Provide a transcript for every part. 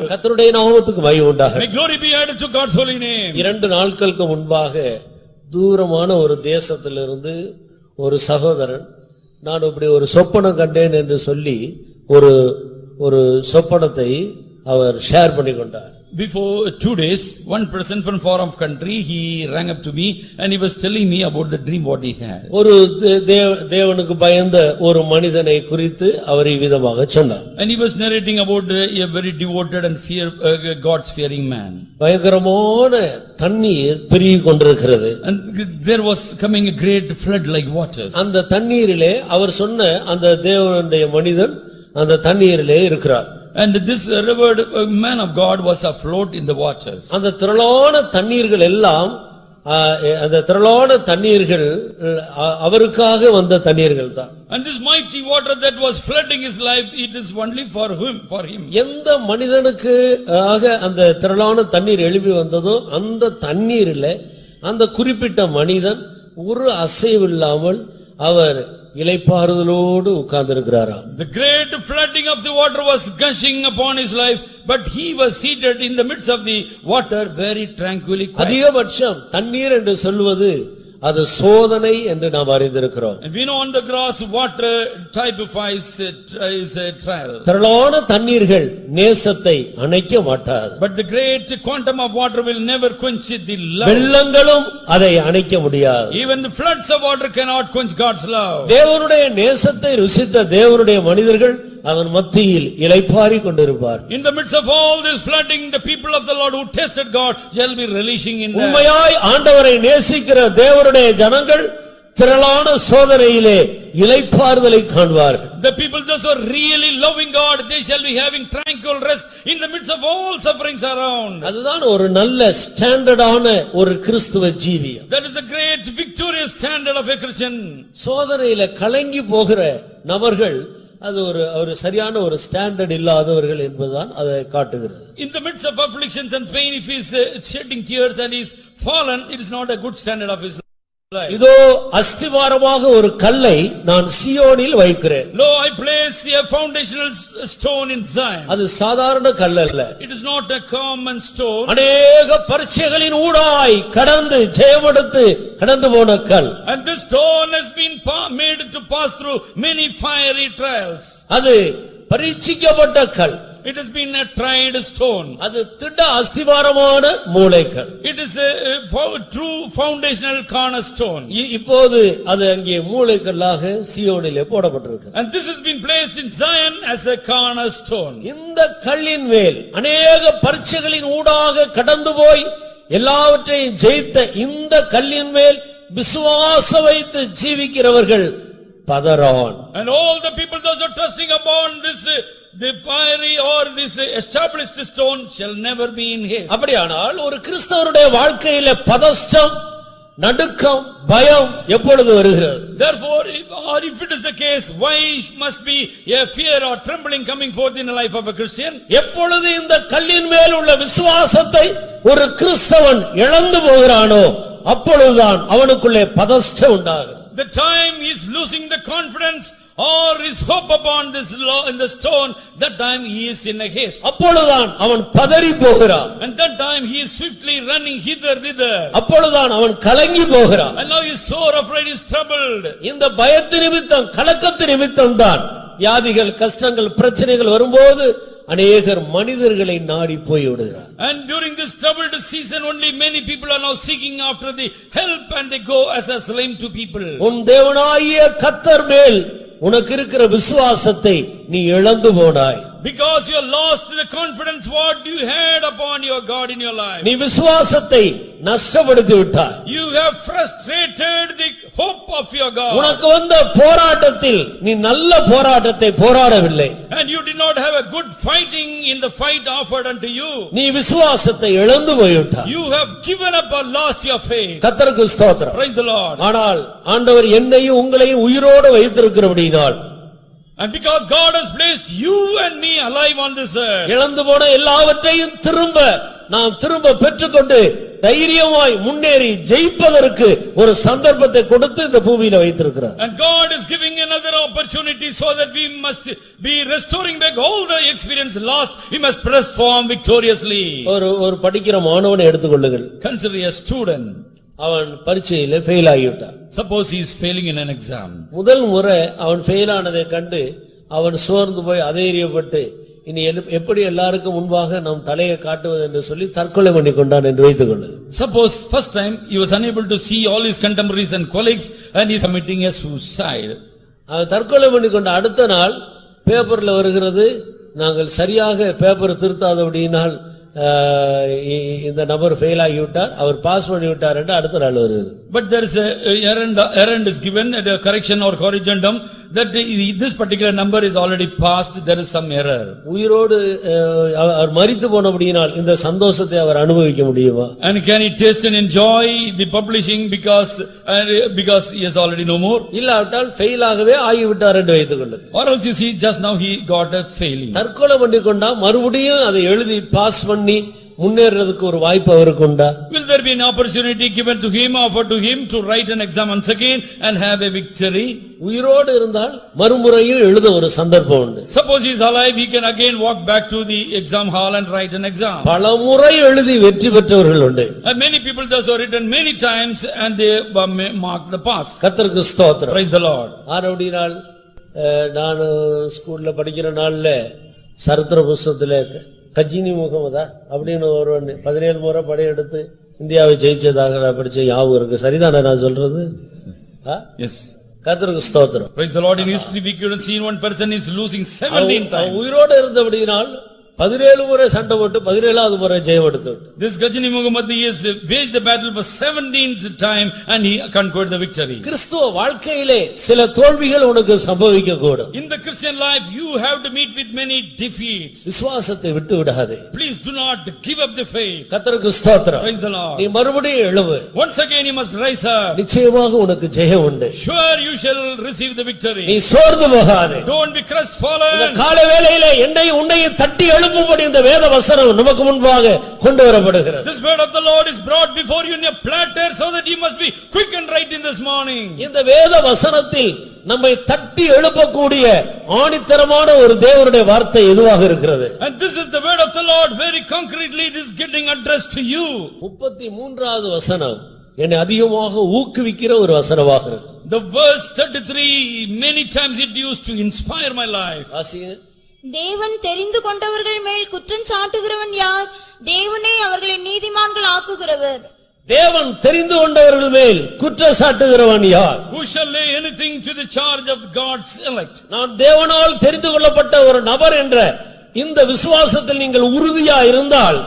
கர்த்தருடைய நாமத்துக்கு மகிமை உண்டாக May glory be added to God's holy name. இரண்டு நாட்களுக்கு முன்பாக தூரமான ஒரு தேசத்திலிருந்து ஒரு சகோதரன் நான் இப்படி ஒரு சொப்பனம் கண்டேன் என்று சொல்லி ஒரு ஒரு சொப்பனத்தை அவர் ஷேர் பண்ணி கொண்டார் Before two days, one person from far off country, he rang up to me and he was telling me about the dream what he had. ஒரு தே- தேவ- தேவனுக்கு பயந்த ஒரு மனிதனை குறித்து அவர் இவ்விதமாக சொன்னார் And he was narrating about uh, a very devoted and fear, uh, God's fearing man. பயங்கரமான தண்ணீர் பெருகி கொண்டிருக்கிறது And there was coming a great flood like waters. அந்த தண்ணீரிலே அவர் சொன்ன அந்த தேவனுடைய மனிதன் அந்த தண்ணீரிலே இருக்கிறார் And this uh, revered uh, man of God was afloat in the waters. அந்த திரளான தண்ணீர்கள் எல்லாம் அந்த திரளான தண்ணீர்கள் அவருக்காக வந்த தண்ணீர்கள் தான் And this mighty water that was flooding his life, it is only for him, for him. எந்த மனிதனுக்கு ஆக அந்த திரளான தண்ணீர் எழுப்பி வந்ததோ அந்த தண்ணீரில் அந்த குறிப்பிட்ட மனிதன் ஒரு அசைவில்லாமல் அவர் இலைப்பாறுதலோடு உட்கார்ந்திருக்கிறாராம் The great flooding of the water was gushing upon his life, but he was seated in the midst of the water very tranquilly quiet. அதிகபட்சம் தண்ணீர் என்று சொல்வது அது சோதனை என்று நாம் அறிந்திருக்கிறோம் And we know on the grass, water typifies uh, tri- is a trial. திரளான தண்ணீர்கள் நேசத்தை அணைக்க மாட்டாது But the great quantum of water will never quench the love. வெள்ளங்களும் அதை அணைக்க முடியாது Even the floods of water cannot quench God's love. தேவனுடைய நேசத்தை ருசித்த தேவனுடைய மனிதர்கள் அவன் மத்தியில் இளைப்பாரி கொண்டிருப்பார் In the midst of all this flooding, the people of the Lord who tasted God shall be relishing in that. உண்மையாய் ஆண்டவரை நேசிக்கிற தேவனுடைய ஜனங்கள் திரளான சோதனையிலே இளைப்பாறுதலை காண்பார்கள் The people those who are really loving God, they shall be having tranquil rest in the midst of all sufferings around. அதுதான் ஒரு நல்ல ஸ்டாண்டர்டான ஒரு கிறிஸ்துவ ஜீவியம் That is the great victorious standard of a Christian. சோதனையில கலங்கி போகிற நபர்கள் அது ஒரு ஒரு சரியான ஒரு ஸ்டாண்டர்ட் இல்லாதவர்கள் என்பதுதான் அதை காட்டுகிறது In the midst of afflictions and pain, if he is uh, shedding tears and he is fallen, it is not a good standard of his life. இதோ அஸ்திவாரமாக ஒரு கல்லை நான் சியோனில் வைக்கிறேன் place a foundational s- stone in Zion. அது சாதாரண கல் அல்ல It is not a common stone. அநேக பரீட்சைகளின் ஊடாய் கடந்து ஜெயமெடுத்து கடந்து போன கல் And this stone has been made to pass through many fiery trials. அது பரீட்சிக்கப்பட்ட கல் It has been a tried stone. அது திட்ட அஸ்திவாரமான மூளைக்கல் It is a a fo- true foundational cornerstone. இ- இப்போது அது அங்கே மூளைக்கல்லாக சியோனிலே போடப்பட்டிருக்கு And this has been placed in Zion as a cornerstone. இந்த கல்லின் மேல் அநேக பரீட்சைகளின் ஊடாக கடந்து போய் எல்லாவற்றையும் ஜெயித்த இந்த கல்லின் மேல் விசுவாசம் வைத்து ஜீவிக்கிறவர்கள் பதறான் And all the people those are trusting upon this, uh, the fiery or this uh, established stone shall never be in haste. அப்படியானால் ஒரு கிறிஸ்தவருடைய வாழ்க்கையில பதஷ்டம் நடுக்கம் பயம் எப்பொழுது வருகிறது Therefore, if- or if it is the case, why must be a fear or trembling coming forth in the life of a Christian? எப்பொழுது இந்த கல்லின் மேல் உள்ள விசுவாசத்தை ஒரு கிறிஸ்தவன் இழந்து போகிறானோ அப்பொழுதுதான் அவனுக்குள்ளே பதஷ்டம் உண்டாகும் The time is losing the confidence or his hope upon this law in the stone, that time he is in a haste. அப்பொழுதுதான் அவன் பதறி போகிறான் And that time he is swiftly running hither thither. அப்பொழுதுதான் அவன் கலங்கி போகிறான் And now he is sore afraid, is troubled. இந்த பயத்து நிமித்தம் கலக்கத்து நிமித்தம் தான் வியாதிகள் கஷ்டங்கள் பிரச்சனைகள் வரும்போது அநேகர் மனிதர்களை நாடி போய் விடுகிறார் And during this troubled season, only many people are now seeking after the help and they go as a slave to people. உன் தேவனாகிய கத்தர் மேல் உனக்கு இருக்கிற விசுவாசத்தை நீ இழந்து போனாய் Because you lost the confidence what you had upon your God in your life. நீ விசுவாசத்தை நஷ்டப்படுத்தி விட்டாய் You have frustrated the hope of your God. உனக்கு வந்த போராட்டத்தில் நீ நல்ல போராட்டத்தை போராடவில்லை And you did not have a good fighting in the fight offered unto you. நீ விசுவாசத்தை இழந்து போய்விட்டாய் You have given up or lost your faith. கத்தருக்கு ஸ்தோத்திரம் Praise the Lord. ஆனால் ஆண்டவர் என்னையும் உங்களையும் உயிரோடு வைத்திருக்கிறபடினால் And because God has placed you and me alive on this earth. இழந்து போன எல்லாவற்றையும் திரும்ப நாம் திரும்ப பெற்றுக்கொண்டு தைரியமாய் முன்னேறி ஜெயிப்பதற்கு ஒரு சந்தர்ப்பத்தை கொடுத்து இந்த பூமியில வைத்திருக்கிறார் And God is giving another opportunity so that we must be restoring back all the experience lost. We must press form victoriously. ஒரு ஒரு படிக்கிற மாணவனை எடுத்துக்கொள்ளுங்கள் Consider a student. அவன் பரீட்சையில ஃபெயில் ஆகிவிட்டான் Suppose he is failing in an exam. முதல் முறை அவன் ஃபெயில் ஆனதை கண்டு அவன் சோர்ந்து போய் அதேரியப்பட்டு இனி எப்படி எல்லாருக்கும் முன்பாக நாம் தலையை காட்டுவது என்று சொல்லி தற்கொலை பண்ணி கொண்டான் என்று வைத்துக் கொள்ளு Suppose first time he was unable to see all his contemporaries and colleagues and he is committing a suicide. அவன் தற்கொலை பண்ணி கொண்ட அடுத்த நாள் பேப்பர்ல வருகிறது நாங்கள் சரியாக பேப்பர் திருத்தாதபடியினால் இந்த நபர் ஃபெயில் ஆகிவிட்டார் அவர் பாஸ் பண்ணி விட்டார் என்று அடுத்த நாள் a a errand, errand is given at a correction or corrigendum that the- this particular number is already passed, there is some error. உயிரோடு அவர் அவர் மரித்து போனபடியினால் இந்த சந்தோஷத்தை அவர் அனுபவிக்க முடியுமா And can he taste and enjoy the publishing because, uh, because he has already no more? இல்லாவிட்டால் fail ஆகவே ஆகிவிட்டார் என்று வைத்துக் கொள்ளு Or else you see, just now he got a failing. தற்கொலை பண்ணி கொண்டா மறுபடியும் அதை எழுதி பாஸ் பண்ணி முன்னேறதுக்கு ஒரு வாய்ப்பு அவருக்கு உண்டா Will there be an opportunity given to him, offered to him to write an exam once again and have a victory? உயிரோடு இருந்தால் மறுமுறையும் எழுத ஒரு சந்தர்ப்பம் உண்டு Suppose he is alive, he can again walk back to the exam hall and write an exam. பல முறை எழுதி வெற்றி பெற்றவர்கள் உண்டு And many people thus are written many times and they uh, ma- mark the pass. கர்த்தருக்கு ஸ்தோத்திரம் Praise the Lord. நாள் நான் ஸ்கூல்ல படிக்கிற நாள்ல சரித்திர புஸ்தகத்துல கஜினி முகமதா அப்படின்னு ஒருவன் பதினேழு முறை படையெடுத்து இந்தியாவை ஜெயிச்சதாக நான் படிச்ச ஞாபகம் இருக்கு சரிதானே நான் சொல்றது? Yes. கர்த்தருக்கு ஸ்தோத்திரம் Praise the Lord. In history, we couldn't see one person is losing seventeen அவன் times. உயிரோடு இருந்தபடியினால் பதினேழு முறை சண்டை போட்டு பதினேழாவது முறை ஜெயம் எடுத்து விட்டான். This Gajini Muhammad he has waged the battle for seventeenth time and he conquered the victory. கிறிஸ்துவ வாழ்க்கையிலே சில தோல்விகள் உனக்கு சம்பவிக்க கூடும் In the Christian life, you have to meet with many defeats. விசுவாசத்தை விட்டு விடாதே Please do not give up the faith. கர்த்தருக்கு ஸ்தோத்திரம் Praise the நீ Lord. மறுபடியும் எழுவு Once again you must rise up. நிச்சயமாக உனக்கு ஜெயம் உண்டு Sure you shall receive the நீ victory. சோர்ந்து போகாதே Don't be இந்த crestfallen. கால வேளையிலே என்னையும் உன்னையும் தட்டி எழுப்பும்படி இந்த வேத வசனம் நமக்கு முன்பாக கொண்டு வரப்படுகிறது This word of the Lord is brought before you in a platter so that you must be quick and right in this morning. இந்த வேத வசனத்தில் நம்மை தட்டி எழுப்பக்கூடிய ஆணித்தரமான ஒரு தேவனுடைய வார்த்தை எதுவாக இருக்கிறது And this is the word of the Lord, very concretely it is getting addressed to you. முப்பத்தி மூன்றாவது வசனம் என்னை அதிகமாக ஊக்குவிக்கிற ஒரு வசனமாக இருக்கு The verse thirty-three, many times it used to inspire my life. வாசிங்க. தேவன் தெரிந்து கொண்டவர்கள் மேல் குற்றம் சாட்டுகிறவன் யார்? தேவனே அவர்களை நீதிமான்கள் ஆக்குகிறவர். தேவன் தெரிந்து கொண்டவர்கள் மேல் குற்றச்சாட்டுகிறவன் யார்? Who shall lay anything to the charge of God's elect? நான் தேவனால் தெரிந்து கொள்ளப்பட்ட ஒரு நபர் என்ற இந்த விசுவாசத்தில் நீங்கள் உறுதியா இருந்தால்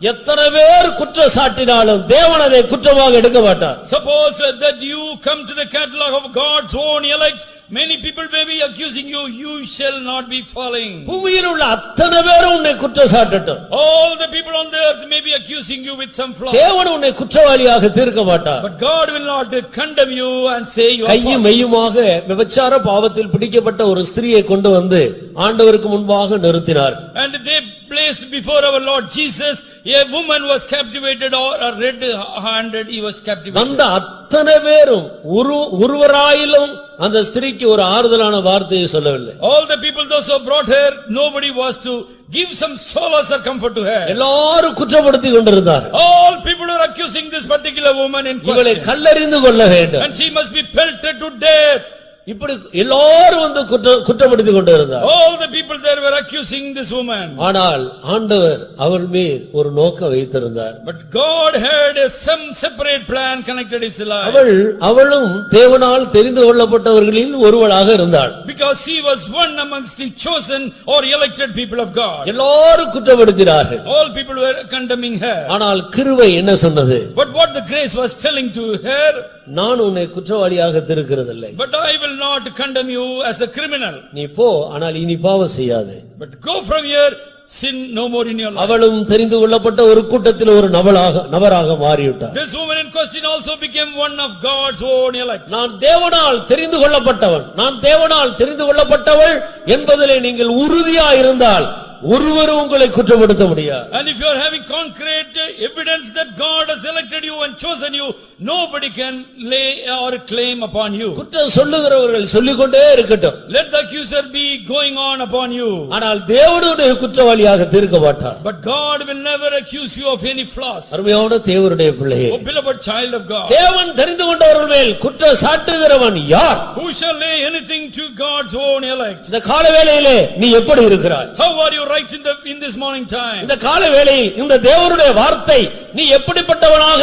எத்தனை பேர் குற்றச்சாட்டினாலும் தேவன் அதை குற்றமாக எடுக்க மாட்டார். Suppose that you come to the catalog of God's own elect, many people may be accusing you, you shall not be falling. பூமியில் உள்ள அத்தனை பேரும் உன்னை குற்றச்சாட்டட்டும் All the people on the earth may be accusing you with some flaw. தேவன் உன்னை குற்றவாளியாக தீர்க்க மாட்டார் But God will not condemn you and say you are கையும் false. மெய்யுமாக விபச்சார பாவத்தில் பிடிக்கப்பட்ட ஒரு ஸ்திரியை கொண்டு வந்து ஆண்டவருக்கு முன்பாக நிறுத்தினார் And they placed before our Lord Jesus, a woman was captivated or a red handed, he was captivated. வந்த அத்தனை பேரும் ஒரு ஒருவராயிலும் அந்த ஸ்திரீக்கு ஒரு ஆறுதலான வார்த்தையை சொல்லவில்லை All the people those who brought her, nobody was to give some solace or comfort to her. எல்லாரும் குற்றப்படுத்தி கொண்டிருந்தார் All people are accusing this particular woman in இவளை. கல்லறிந்து கொள்ள வேண்டும் And she must be pelted to death. இப்படி எல்லாரும் வந்து குற்ற- குற்றப்படுத்தி கொண்டிருந்தார் All the people there were accusing this woman. ஆனால் ஆண்டவர் அவள் மேல் ஒரு நோக்கம் வைத்திருந்தார் But God had a some separate plan connected his life. அவள் அவளும் தேவனால் தெரிந்து கொள்ளப்பட்டவர்களில் ஒருவளாக இருந்தாள் Because she was one amongst the chosen or elected people of God. எல்லாரும் குற்றப்படுத்தினார்கள் All people were condemning her. ஆனால் கிருவை என்ன சொன்னது But what the grace was telling to her, நான் உன்னை குற்றவாளியாக திருக்கிறதில்லை but I will not condemn you as a criminal. நீ போ ஆனால் இனி பாவம் செய்யாது But go from here, sin no more in your life. அவளும் தெரிந்து கொள்ளப்பட்ட ஒரு கூட்டத்தில் ஒரு நபளாக நபராக மாறிவிட்டார் This woman in question also became one of God's own elect. நான் தேவனால் தெரிந்து கொள்ளப்பட்டவன் நான் தேவனால் தெரிந்து கொள்ளப்பட்டவள் என்பதிலே நீங்கள் உறுதியா இருந்தால் ஒருவரும் உங்களை குற்றப்படுத்த முடியாது And if you are having concrete evidence that God has selected you and chosen you, nobody can lay or claim upon you. குற்றம் சொல்லுகிறவர்கள் சொல்லிக்கொண்டே இருக்கட்டும் Let the accuser be going on upon you. ஆனால் தேவனுடைய குற்றவாளியாக தீர்க்க மாட்டார் But God will never accuse you of any flaws. அருமையான தேவனுடைய பிள்ளையே O beloved child of God, தேவன் தெரிந்து கொண்டவர்கள் மேல் குற்ற சாட்டுகிறவன் யார் who shall lay anything to God's own elect? இந்த கால வேளையிலே நீ எப்படி இருக்கிறாய் How are you right in the, in this morning time? இந்த கால வேளையில் இந்த தேவனுடைய வார்த்தை நீ எப்படிப்பட்டவனாக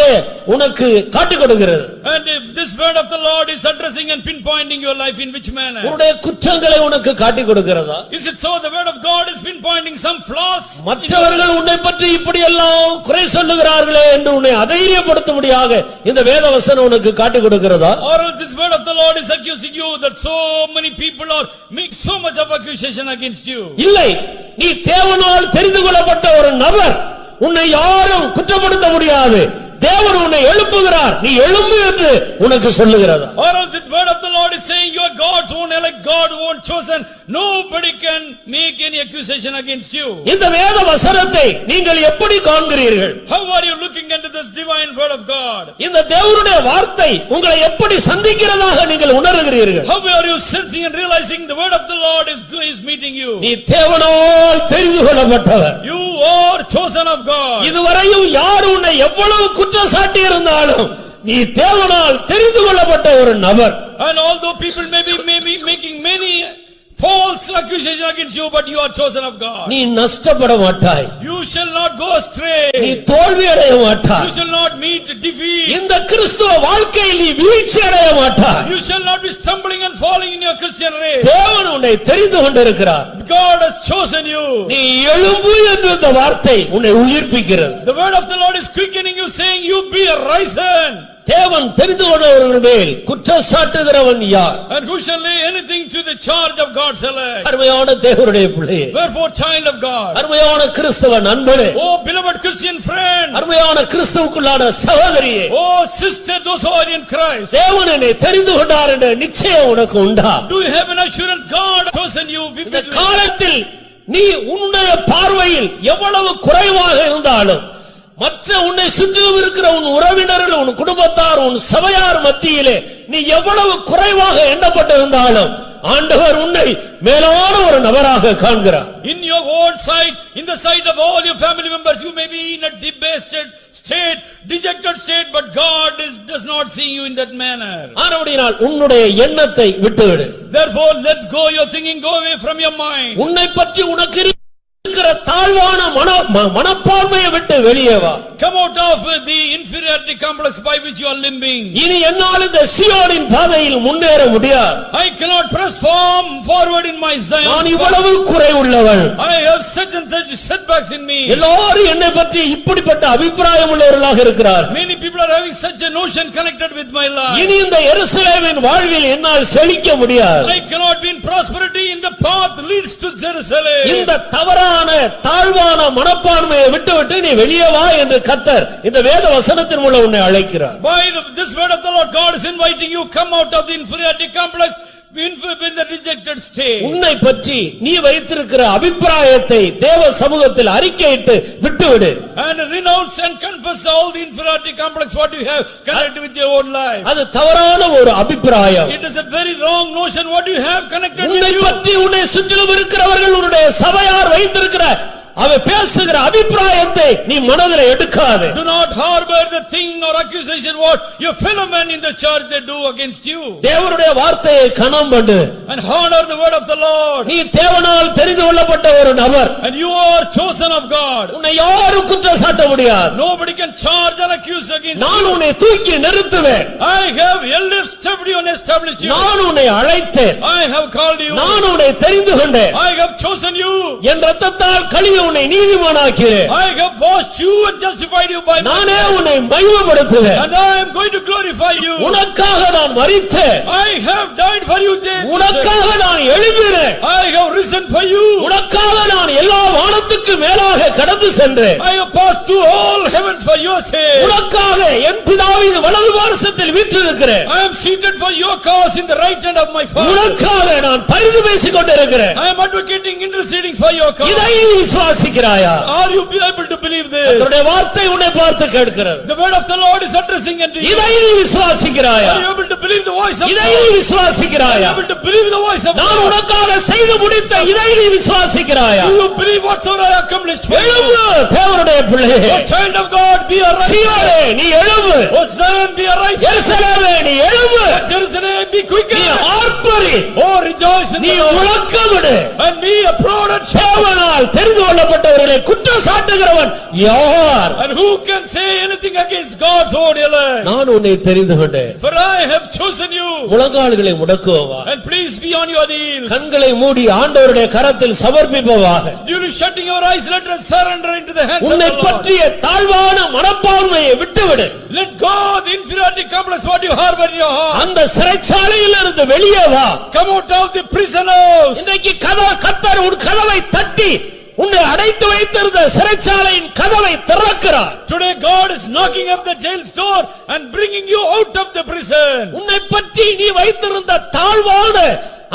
உனக்கு காட்டிக் கொடுக்கிறது And if this word of the Lord is addressing and pinpointing your life in which manner? உன்னுடைய குற்றங்களை உனக்கு காட்டிக் கொடுக்கிறதா Is it so the word of God is pinpointing some flaws? மற்றவர்கள் உன்னை பற்றி இப்படியெல்லாம் குறை சொல்லுகிறார்களே என்று உன்னை அதைரியப்படுத்தும்படியாக இந்த வேத வசனம் உனக்கு காட்டிக் கொடுக்கிறதா Or this word of the Lord is accusing you that so many people are make so much of accusation against you. இல்லை நீ தேவனால் தெரிந்து கொள்ளப்பட்ட ஒரு நபர் உன்னை யாரும் குற்றப்படுத்த முடியாது தேவன் உன்னை எழுப்புகிறார் நீ எழும்பு என்று உனக்கு சொல்லுகிறதா Or else this word of the Lord is saying you are God's own elect, God's own chosen. Nobody can make any accusation against you. இந்த வேத வசனத்தை நீங்கள் எப்படி காண்கிறீர்கள் How are you looking into this divine word of God? இந்த தேவனுடைய வார்த்தை உங்களை எப்படி சந்திக்கிறதாக நீங்கள் உணர்கிறீர்கள் How are you sensing and realizing the word of the Lord is, is meeting you? நீ தேவனால் தெரிந்து கொள்ளப்பட்டவர் You are chosen of God. இதுவரையும் யார் உன்னை எவ்வளவு குற்றம் சாட்டி இருந்தாலும் நீ தேவனால் தெரிந்து கொள்ளப்பட்ட ஒரு நபர் And although people may be, may be making many false accusations against you, but you are chosen of God. நீ நஷ்டப்பட மாட்டாய் You shall not go astray. நீ தோல்வி அடைய மாட்டாய் You shall not meet defeat. இந்த கிறிஸ்துவ வாழ்க்கையில் நீ வீழ்ச்சி அடைய மாட்டாய் You shall not be stumbling and falling in your Christian race. தேவன் உன்னை தெரிந்து கொண்டிருக்கிறார் God has chosen you. நீ எழும்பு என்று இந்த வார்த்தை உன்னை உயிர்ப்பிக்கிறது The word of the Lord is quickening you, saying, "You be arisen." தேவன் தெரிந்து கொண்டவர்கள் மேல் குற்றம் சாட்டுகிறவன் யார் And who shall lay anything to the charge of God's elect? அருமையான தேவனுடைய பிள்ளையே Wherefore, child of God, அருமையான கிறிஸ்தவ நண்பனே oh beloved Christian friend, அருமையான கிறிஸ்துவுக்குள்ளான சகோதரியே oh sister, those who are in Christ, தேவன் என்னை தெரிந்து கொண்டார் என்ற நிச்சயம் உனக்கு உண்டா do you have an assurance God chosen you இந்த? காலத்தில் நீ உன்னுடைய பார்வையில் எவ்வளவு குறைவாக இருந்தாலும் மற்ற உன்னை சுற்றிலும் இருக்கிற உன் உறவினர்கள் உன் குடும்பத்தார் உன் சபையார் மத்தியிலே நீ எவ்வளவு குறைவாக எண்ணப்பட்டிருந்தாலும் ஆண்டவர் உன்னை மேலான ஒரு நபராக காண்கிறார் In your own sight, in the sight of all your family members, you may be in a debased state, dejected state, but God is, does not see you in that manner. ஆனபடினால் உன்னுடைய எண்ணத்தை விட்டுவிடு Therefore, let go your thinking, go away from your mind. உன்னை பற்றி உனக்கு இருக்கிற தாழ்வான மன ம- மனப்பான்மையை விட்டு வெளியே வா Come out of the inferiority complex by which you are limping. இனி என்னால் இந்த சியோனின் பாதையில் முன்னேற முடியாது I cannot press form forward in my நான் Zion. இவ்வளவு குறை உள்ளவள் I have such and such setbacks in me. எல்லாரும் என்னை பற்றி இப்படிப்பட்ட அபிப்பிராயம் உள்ளவர்களாக இருக்கிறார் Many people are having such a notion connected with my life. இனி இந்த எருசலேமின் வாழ்வில் என்னால் செழிக்க முடியாது I cannot be in prosperity in the path leads to Jerusalem. இந்த தவறான தாழ்வான தாழ்வான மனப்பான்மையை விட்டுவிட்டு நீ வெளியே வா என்று கத்தர் இந்த வேத வசனத்தின் மூலம் உன்னை அழைக்கிறார் By the- this word of the Lord, God is inviting you, come out of the inferiority complex உன்னை பற்றி நீ வைத்திருக்கிற அபிப்பிராயத்தை தேவ சமூகத்தில் அறிக்கையிட்டு விட்டுவிடு And renounce and confess all the inferiority complex what you have connected with your own life. அது தவறான ஒரு அபிப்பிராயம் It is a very wrong notion what you have connected உன்னை. பற்றி உன்னை சுற்றிலும் இருக்கிறவர்கள் உன்னுடைய சபையார் வைத்திருக்கிற அவ பேசுகிற அபிப்பிராயத்தை நீ மனதில் எடுக்காதே Do not harbor the thing or accusation what your fellow men in the church they do against you. தேவனுடைய வார்த்தையை கணம் பண்ணு And honor the word of the Lord. நீ தேவனால் தெரிந்து கொள்ளப்பட்ட ஒரு நபர் And you are chosen of God. உன்னை யாரும் குற்றம் சாட்ட முடியாது Nobody can charge or accuse against நான். உன்னை தூக்கி நிறுத்துவேன் I have lifted you and established you. நான் உன்னை அழைத்தேன் I have called you. நான் உன்னை தெரிந்து கொண்டேன் I have chosen you. என் ரத்தத்தால் கழுவி உன்னை நீதிமானாக்கிறேன் I have washed you and justified you by my நானே உன்னை மகிமைப்படுத்துவேன் and I am going to glorify you. உனக்காக நான் மரித்தேன் I have died for you, James. உனக்காக நான் எழுப்பினேன் I have risen for you. உனக்காக நான் எல்லா வானத்துக்கு மேலாக கடந்து சென்றேன் I have passed through all heavens for your sake. உனக்காக என் பிதாவின் வலது பாரசத்தில் வீற்றிருக்கிறேன் I am seated for your cause in the right hand of my Father. உனக்காக நான் பரிந்து பேசிக் கொண்டிருக்கிறேன் I am advocating, interceding for your cause. இதை நீ விசுவாசிக்கிறாயா Are you be able to believe this? கர்த்தருடைய வார்த்தை உன்னை பார்த்து கேட்கிறது The word of the Lord is addressing unto you. இதை நீ விசுவாசிக்கிறாயா Are you able to believe the voice of இதை? நீ Are விசுவாசிக்கிறாயா you able to believe the voice of நான் God? உனக்காக செய்து முடித்த இதை நீ விசுவாசிக்கிறாயா Do you believe whatsoever I accomplished for you? எழும்பு தேவனுடைய பிள்ளையே O child of God, be arise. சீயோனே நீ எழும்பு O Zion, be arise. எருசலேமே நீ எழும்பு Jerusalem, be நீ quickened. ஆர்ப்பரி Oh, rejoice in நீ the Lord. முழக்கமிடு And be a proud and shout. தேவனால் தெரிந்து கொள்ளப்பட்டவர்களை குற்றம் சாட்டுகிறவன் யார் And who can say anything against God's own elect? நான் உன்னை தெரிந்து கொண்டேன் For I have chosen you. முழங்கால்களை முடக்குவவா And please be on your knees. கண்களை மூடி ஆண்டவருடைய கரத்தில் சமர்ப்பிப்பவாக Duly shutting your eyes, let us surrender into the hands of உன்னை the Lord. பற்றிய தாழ்வான மனப்பான்மையை விட்டுவிடு Let God, the inferiority complex, what you harbor in your heart. அந்த சிறைச்சாலையில் இருந்து வெளியே வா Come out of the prison house. இன்றைக்கு கதவு கத்தர் உன் கதவை தட்டி உன்னை அடைத்து வைத்திருந்த சிறைச்சாலையின் கதவை திறக்கிறார் Today God is knocking up the jail's door and bringing you out of the prison. உன்னை பற்றி நீ வைத்திருந்த தாழ்வான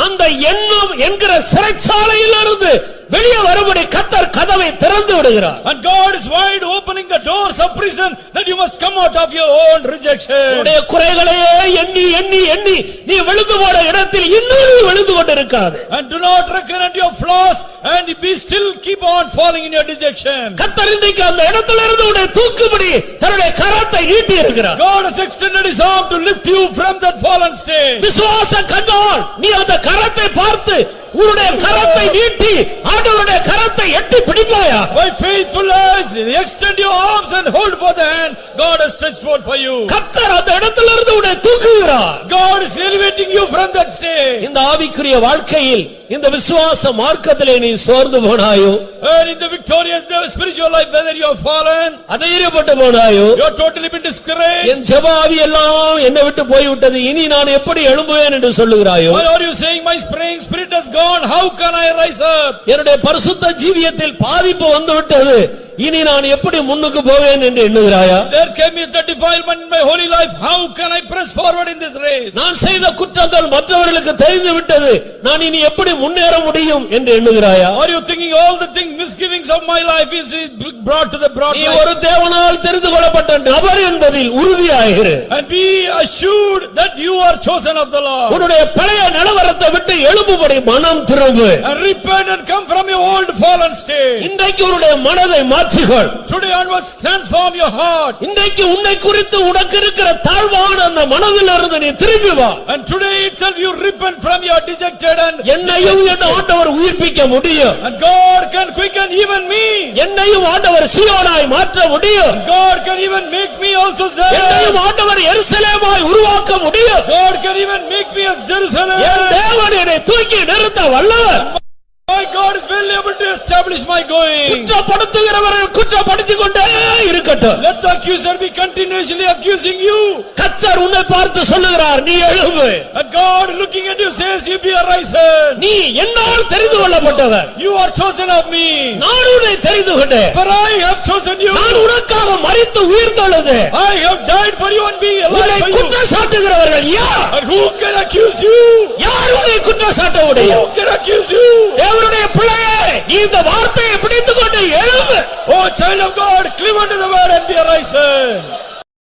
அந்த எண்ணம் என்கிற சிறைச்சாலையில் இருந்து வெளியே வரும்படி கத்தர் கதவை திறந்து விடுகிறார் And God is wide opening the doors of prison that you must come out of your own rejection. உன்னுடைய குறைகளையே எண்ணி எண்ணி எண்ணி நீ விழுந்து போன இடத்தில் இன்னும் நீ விழுந்து கொண்டிருக்காது And do not reckon at your flaws and be still keep on falling in your dejection. கத்தர் இன்றைக்கு அந்த இடத்திலிருந்து உன்னை தூக்கும்படி தன்னுடைய கரத்தை நீட்டி இருக்கிறார் God has extended his arm to lift you from that fallen state. விசுவாசம் கண்டால் நீ அந்த கரத்தை பார்த்து உன்னுடைய கரத்தை நீட்டி ஆண்டவருடைய கரத்தை எட்டி பிடிப்பாயா By faithful eyes, extend your arms and hold for the hand God has stretched forth for you. கத்தர் அந்த இடத்திலிருந்து உன்னை தூக்குகிறார் God is elevating you from that state. இந்த ஆவிக்குரிய வாழ்க்கையில் இந்த விசுவாச மார்க்கத்திலே நீ சோர்ந்து போனாயோ And in the victorious the spiritual life, whether you have fallen, அதைரியப்பட்டு போனாயோ you have totally been discouraged. என் ஜெப ஆவி எல்லாம் என்னை விட்டு போய்விட்டது இனி நான் எப்படி எழும்புவேன் என்று சொல்லுகிறாயோ Why are you saying my praying spirit has gone? How can I rise up? என்னுடைய பரிசுத்த ஜீவியத்தில் பாதிப்பு வந்துவிட்டது இனி நான் எப்படி முன்னுக்கு போவேன் என்று எண்ணுகிறாயா There came a defilement in my holy life. How can I press forward in this race? நான் செய்த குற்றங்கள் மற்றவர்களுக்கு தெரிந்து விட்டது நான் இனி எப்படி முன்னேற முடியும் என்று எண்ணுகிறாயா Are you thinking all the things, misgivings of my life is brought to the broad நீ? ஒரு தேவனால் தெரிந்து கொள்ளப்பட்ட நபர் என்பதில் உறுதியாயிரு And be assured that you are chosen of the Lord. உன்னுடைய பழைய நிலவரத்தை விட்டு எழும்பும்படி மனம் திரும்பு And repent and come from your old fallen state. இன்றைக்கு உன்னுடைய மனதை மாற்றிக்கொள் Today onwards transform your heart. இன்றைக்கு உன்னை குறித்து உனக்கு இருக்கிற தாழ்வான அந்த மனதிலிருந்து நீ திரும்பி வா And today itself you repent from your dejected and என்னையும் என் ஆண்டவர் உயிர்ப்பிக்க முடியும் and God can quicken even me. என்னையும் ஆண்டவர் சியோனாய் மாற்ற முடியும் God can even make me also Zion. என்னையும் ஆண்டவர் எருசலேமாய் உருவாக்க முடியும் God can even make me a N Jerusalem. தேவன் என்னை தூக்கி நிறுத்த வல்லவர் My God is well able to establish my going. குற்றப்படுத்துகிறவர்கள் குற்றப்படுத்திக் கொண்டே இருக்கட்டும் Let the accuser be continuously accusing you. கத்தர் உன்னை பார்த்து சொல்லுகிறார் நீ எழும்பு And God looking at you says, you be a riser. நீ என்னால் தெரிந்து கொள்ளப்பட்டவர் You are chosen of me. நான் உன்னை தெரிந்து கொண்டேன் For I have chosen you. நான் உனக்காக மறித்து உயிர்த்தெழுது I have died for you and be உன்னை alive for you. குற்றம் சாட்டுகிறவர்கள் யார் And who can accuse you? யார் உன்னை குற்றம் சாட்ட முடியும் Who can accuse you? தேவனுடைய பிள்ளையே இந்த வார்த்தையை பிடித்துக் கொண்டு எழும்பு O child of God cleave and the word and be arisen